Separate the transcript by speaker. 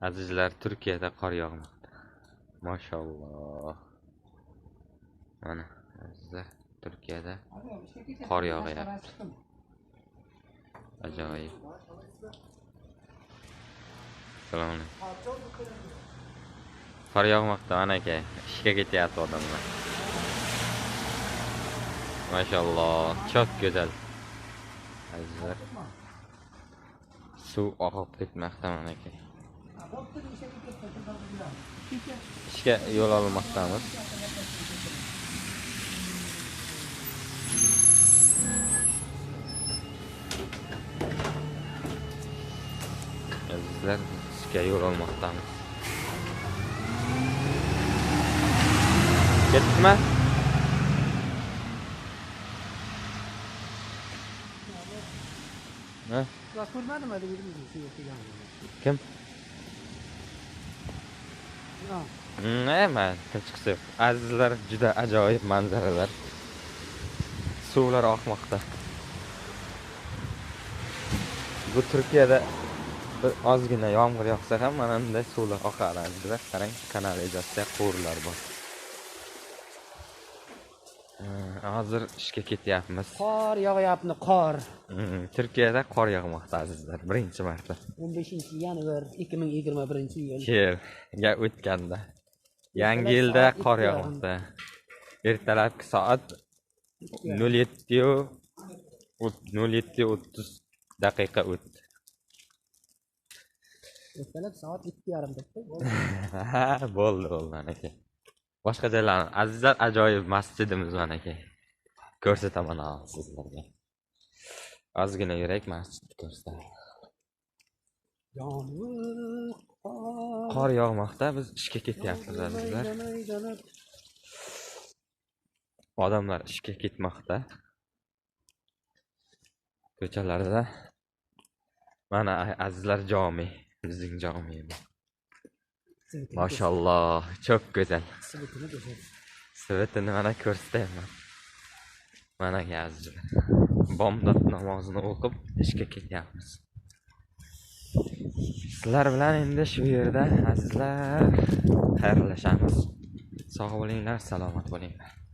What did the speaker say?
Speaker 1: Azizlar Turkiyada qor yog'moqda. Mashalloh. Mana azizlar Turkiyada qor yog'yapti. Ajoyib. Assalomu alaykum. Qor yog'moqda mana aka. Ishga ketyapti odamlar. Mashalloh, çok go'zal. Azizlar. Suv oqib ketmoqda mana aka. İşte yol almaktayız. Bizler işte yol almaktayız. Gitme.
Speaker 2: Ne? Bak vurmadım hadi birimiz.
Speaker 1: Kim?
Speaker 2: Ha,
Speaker 1: Hmm, e, azizlar juda ajoyib manzaralar suvlar oqmoqda bu turkiyada bir ozgina yomg'ir yog'sa ham mana bunday suvlar oqadi azizlar qarang kanalizatsiya quvurlar bor hozir ishga ketyapmiz.
Speaker 2: Qor yog'yapti qor.
Speaker 1: Hmm, turkiyada qor yog'moqda azizlar. Birinchi marta.
Speaker 2: 15 yanvar 2021 yil.
Speaker 1: Yerga o'tganda. Yangi yilda qor yog'moqda. ertalabki soat nol yettiyu nol yetti o'ttiz daqiqa o'tdi
Speaker 2: ertalab soat 2:30
Speaker 1: Ha, bo'ldi bo'ldi aka boshqa joylarni azizlar ajoyib masjidimiz mana aka ko'rsataman sizlarga. Ozgina yurak masjidni ko'rsataman
Speaker 2: qor
Speaker 1: yog'moqda biz ishga ketyapmiz azizlar. Odamlar ishga ketmoqda. Ko'chalarda mana azizlar jomi bizning jomi Sırtını Maşallah çok güzel. Sıvıtını göster. Sıvıtını bana göster lan. Bana yazdı. Bomdat namazını okup işkekik yapmış. Sizler bilan endi shu yerda azizlar xayrlashamiz. Sog' bo'linglar, salomat bo'linglar.